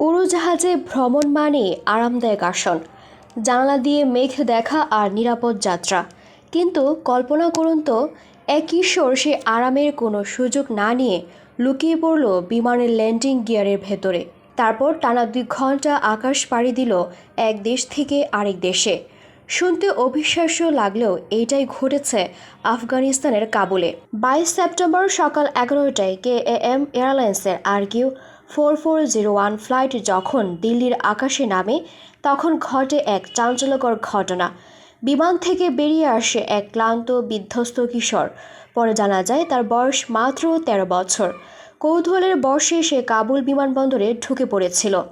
উড়োজাহাজে ভ্রমণ মানে আরামদায়ক আসন। জানালা দিয়ে মেঘ দেখা আর নিরাপদ যাত্রা। কিন্তু কল্পনা করুন তো, এক কিশোর সে আরামের কোনো সুযোগ না নিয়ে লুকিয়ে পড়ল বিমানের ল্যান্ডিং গিয়ারের ভেতরে। তারপর টানা দুই ঘণ্টা আকাশ পাড়ি দিল এক দেশ থেকে আরেক দেশে। শুনতে অবিশ্বাস্য লাগলেও এইটাই ঘটেছে আফগানিস্তানের কাবুলে। বাইশ সেপ্টেম্বর সকাল এগারোটায় কে এ এম এয়ারলাইন্সের RQ four four zero one flight যখন দিল্লির আকাশে নামে, তখন ঘটে এক চাঞ্চল্যকর ঘটনা। বিমান থেকে বেরিয়ে আসে এক ক্লান্ত, বিধ্বস্ত কিশোর। পরে জানা যায়, তার বয়স মাত্র তেরো বছর। কৌতূহলের বর্ষে সে কাবুল বিমানবন্দরে ঢুকে পড়েছিল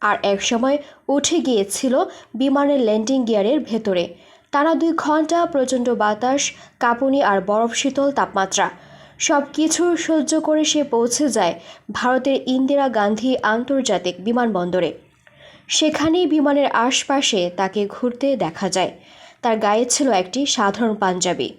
আর একসময় উঠে গিয়েছিল বিমানের ল্যান্ডিং গিয়ারের ভেতরে। টানা দুই ঘণ্টা প্রচণ্ড বাতাস, কাঁপুনি আর বরফ শীতল তাপমাত্রা। সব কিছু সহ্য করে সে পৌঁছে যায় ভারতের ইন্দিরা গান্ধী আন্তর্জাতিক বিমানবন্দরে। সেখানেই বিমানের আশপাশে তাকে ঘুরতে দেখা যায়। তার গায়ে ছিল একটি সাধারণ পাঞ্জাবি।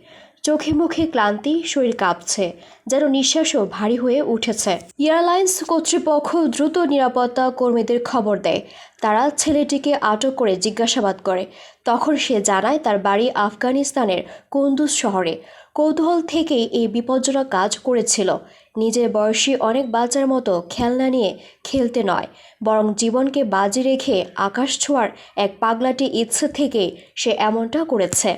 চোখে মুখে ক্লান্তি, শরীর কাঁপছে, যেন নিঃশ্বাসও ভারী হয়ে উঠেছে। এয়ারলাইন্স কর্তৃপক্ষ দ্রুত নিরাপত্তা কর্মীদের খবর দেয়। তারা ছেলেটিকে আটক করে জিজ্ঞাসাবাদ করে। তখন সে জানায় তার বাড়ি আফগানিস্তানের কুন্দুজ শহরে। কৌতূহল থেকেই এই বিপজ্জনক কাজ করেছিল। নিজের বয়সী অনেক বাচ্চার মতো খেলনা নিয়ে খেলতে নয়, বরং জীবনকে বাজি রেখে আকাশ ছোঁয়ার এক পাগলাটি ইচ্ছে থেকে সে এমনটা করেছে।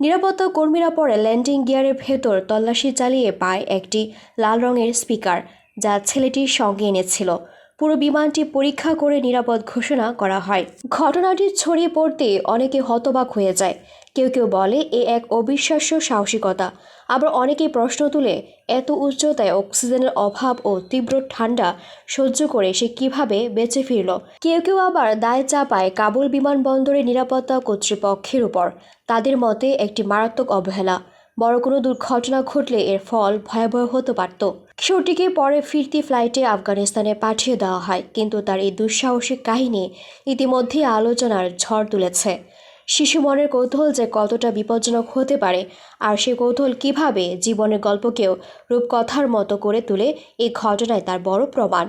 নিরাপত্তা কর্মীরা পরে ল্যান্ডিং গিয়ারের ভেতর তল্লাশি চালিয়ে পায় একটি লাল রঙের স্পিকার, যা ছেলেটির সঙ্গে এনেছিল। পুরো বিমানটি পরীক্ষা করে নিরাপদ ঘোষণা করা হয়। ঘটনাটি ছড়িয়ে পড়তে অনেকে হতবাক হয়ে যায়। কেউ কেউ বলে এ এক অবিশ্বাস্য সাহসিকতা। আবার অনেকেই প্রশ্ন তুলে, এত উচ্চতায় অক্সিজেনের অভাব ও তীব্র ঠান্ডা সহ্য করে সে কীভাবে বেঁচে ফিরল? কেউ কেউ আবার দায় চাপায় কাবুল বিমানবন্দরের নিরাপত্তা কর্তৃপক্ষের উপর। তাদের মতে, একটি মারাত্মক অবহেলা। বড় কোনো দুর্ঘটনা ঘটলে এর ফল ভয়াবহ হতে পারত। কিশোরটিকে পরে ফিরতি ফ্লাইটে আফগানিস্তানে পাঠিয়ে দেওয়া হয়, কিন্তু তার এই দুঃসাহসিক কাহিনী ইতিমধ্যেই আলোচনার ঝড় তুলেছে। শিশু মনের কৌতূহল যে কতটা বিপজ্জনক হতে পারে আর সে কৌতূহল কীভাবে জীবনের গল্পকেও রূপকথার মতো করে তোলে এই ঘটনায় তার বড় প্রমাণ।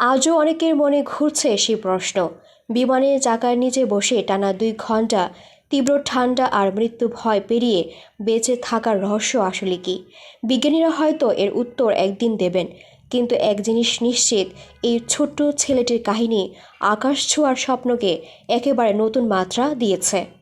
আজও অনেকের মনে ঘুরছে সেই প্রশ্ন। বিমানে চাকার নিচে বসে টানা দুই ঘণ্টা তীব্র ঠান্ডা আর মৃত্যু ভয় পেরিয়ে বেঁচে থাকার রহস্য আসলে কি? বিজ্ঞানীরা হয়তো এর উত্তর একদিন দেবেন। কিন্তু এক জিনিস নিশ্চিত, এই ছোট্ট ছেলেটির কাহিনী আকাশ ছোঁয়ার স্বপ্নকে একেবারে নতুন মাত্রা দিয়েছে।